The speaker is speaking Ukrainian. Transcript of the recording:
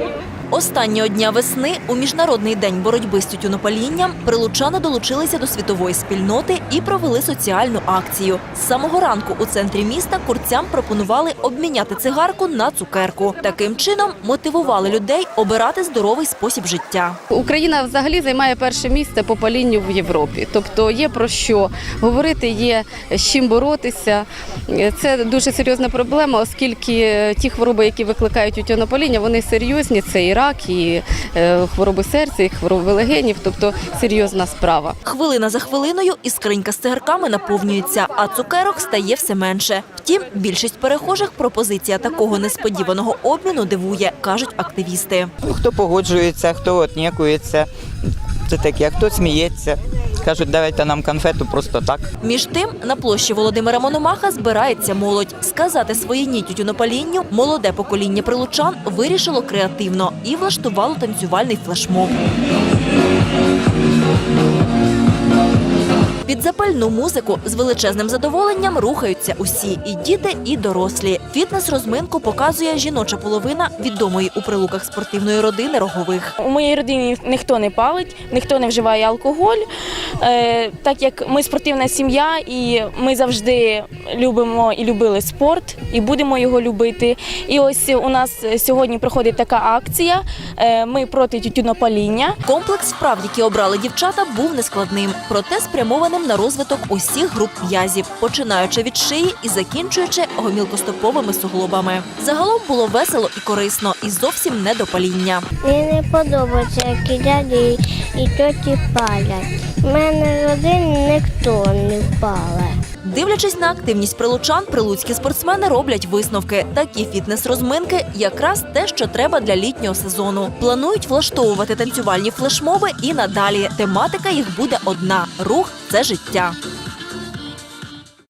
you. Останнього дня весни у міжнародний день боротьби з тютюнопалінням прилучани долучилися до світової спільноти і провели соціальну акцію. З самого ранку у центрі міста курцям пропонували обміняти цигарку на цукерку. Таким чином мотивували людей обирати здоровий спосіб життя. Україна взагалі займає перше місце по палінню в Європі. Тобто є про що говорити, є з чим боротися. Це дуже серйозна проблема, оскільки ті хвороби, які викликають тютюнопаління, вони серйозні. Це і рак, і е, хвороби серця, і хвороби легенів, тобто серйозна справа. Хвилина за хвилиною іскринька з цигарками наповнюється, а цукерок стає все менше. Втім, більшість перехожих пропозиція такого несподіваного обміну дивує, кажуть активісти. Хто погоджується, хто отнікується. Це таке, хто сміється. Кажуть, давайте нам конфету просто так. Між тим, на площі Володимира Мономаха збирається молодь. Сказати свої ні тютюнопалінню молоде покоління прилучан вирішило креативно і влаштувало танцювальний флешмоб. Під запальну музику з величезним задоволенням рухаються усі і діти, і дорослі. Фітнес-розминку показує жіноча половина відомої у прилуках спортивної родини рогових. У моїй родині ніхто не палить, ніхто не вживає алкоголь. Е, так як ми спортивна сім'я, і ми завжди любимо і любили спорт, і будемо його любити. І ось у нас сьогодні проходить така акція. Е, ми проти тютюнопаління. Комплекс вправ, які обрали дівчата, був нескладним, проте спрямованим на розвиток усіх груп м'язів, починаючи від шиї і закінчуючи гомілкостоповими суглобами. Загалом було весело і корисно, і зовсім не до паління. Мені не подобається, як дяді і тьоті палять. Мене один ніхто не пале. Дивлячись на активність прилучан, прилуцькі спортсмени роблять висновки. Такі фітнес-розминки якраз те, що треба для літнього сезону. Планують влаштовувати танцювальні флешмоби і надалі. Тематика їх буде одна: рух це життя.